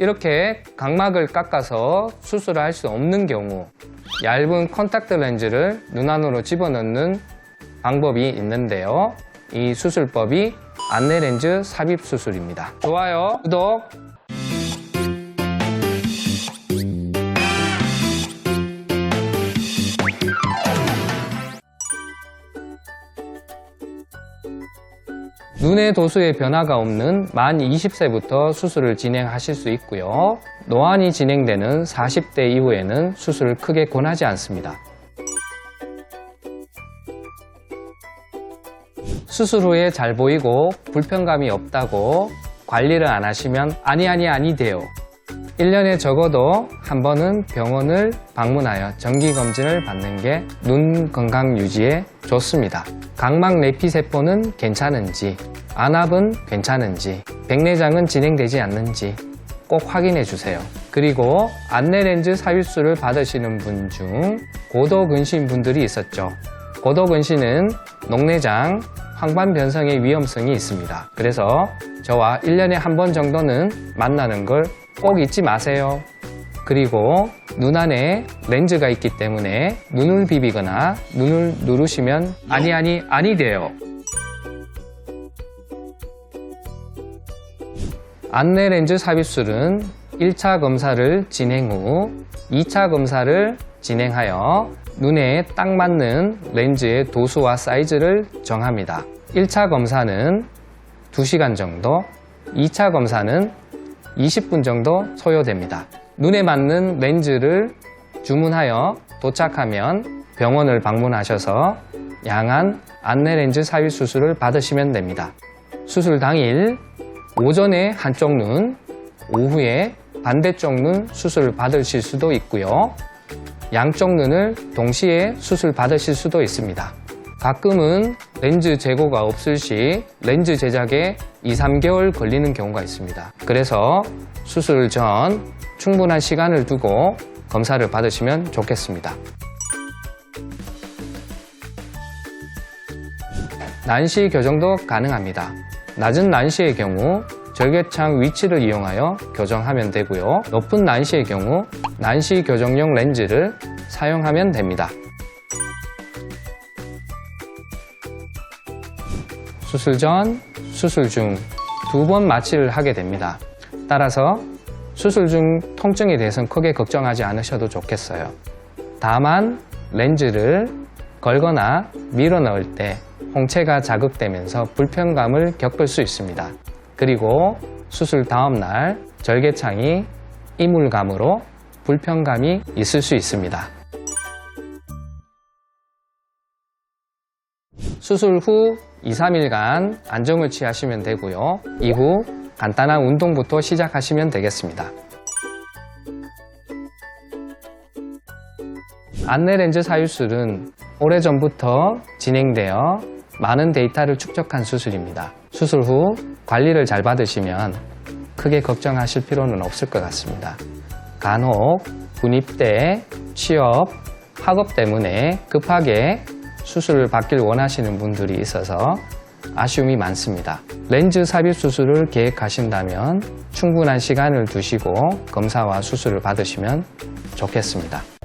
이렇게 각막을 깎아서 수술을 할 수 없는 경우 얇은 컨택트 렌즈를 눈 안으로 집어넣는 방법이 있는데요. 이 수술법이 안내 렌즈 삽입 수술입니다. 좋아요, 구독, 눈의 도수에 변화가 없는 만 20세부터 수술을 진행하실 수 있고요. 노안이 진행되는 40대 이후에는 수술을 크게 권하지 않습니다. 수술 후에 잘 보이고 불편감이 없다고 관리를 안 하시면 아니 아니 아니 돼요. 1년에 적어도 한 번은 병원을 방문하여 정기검진을 받는 게 눈 건강 유지에 좋습니다. 각막 내피세포는 괜찮은지, 안압은 괜찮은지, 백내장은 진행되지 않는지 꼭 확인해 주세요. 그리고 안내렌즈 삽입술을 받으시는 분 중 고도근신 분들이 있었죠. 고도근신은 녹내장, 황반 변성의 위험성이 있습니다. 그래서 저와 1년에 한 번 정도는 만나는 걸 꼭 잊지 마세요. 그리고 눈 안에 렌즈가 있기 때문에 눈을 비비거나 눈을 누르시면 아니 아니 아니 돼요. 안내 렌즈 삽입술은 1차 검사를 진행 후 2차 검사를 진행하여 눈에 딱 맞는 렌즈의 도수와 사이즈를 정합니다. 1차 검사는 2시간 정도, 2차 검사는 20분 정도 소요됩니다. 눈에 맞는 렌즈를 주문하여 도착하면 병원을 방문하셔서 양한 안내 렌즈 삽입 수술을 받으시면 됩니다. 수술 당일 오전에 한쪽 눈, 오후에 반대쪽 눈 수술을 받으실 수도 있고요. 양쪽 눈을 동시에 수술 받으실 수도 있습니다. 가끔은 렌즈 재고가 없을 시 렌즈 제작에 2, 3개월 걸리는 경우가 있습니다. 그래서 수술 전 충분한 시간을 두고 검사를 받으시면 좋겠습니다. 난시 교정도 가능합니다. 낮은 난시의 경우 절개창 위치를 이용하여 교정하면 되고요. 높은 난시의 경우 난시 교정용 렌즈를 사용하면 됩니다. 수술 전, 수술 중 두 번 마취를 하게 됩니다. 따라서 수술 중 통증에 대해서는 크게 걱정하지 않으셔도 좋겠어요. 다만 렌즈를 걸거나 밀어 넣을 때 홍채가 자극되면서 불편감을 겪을 수 있습니다. 그리고 수술 다음 날 절개창이 이물감으로 불편감이 있을 수 있습니다. 수술 후 2, 3일간 안정을 취하시면 되고요. 이후 간단한 운동부터 시작하시면 되겠습니다. 안내렌즈 사유술은 오래전부터 진행되어 많은 데이터를 축적한 수술입니다. 수술 후 관리를 잘 받으시면 크게 걱정하실 필요는 없을 것 같습니다. 간혹 군입대, 취업, 학업 때문에 급하게 수술을 받길 원하시는 분들이 있어서 아쉬움이 많습니다. 렌즈 삽입 수술을 계획하신다면 충분한 시간을 두시고 검사와 수술을 받으시면 좋겠습니다.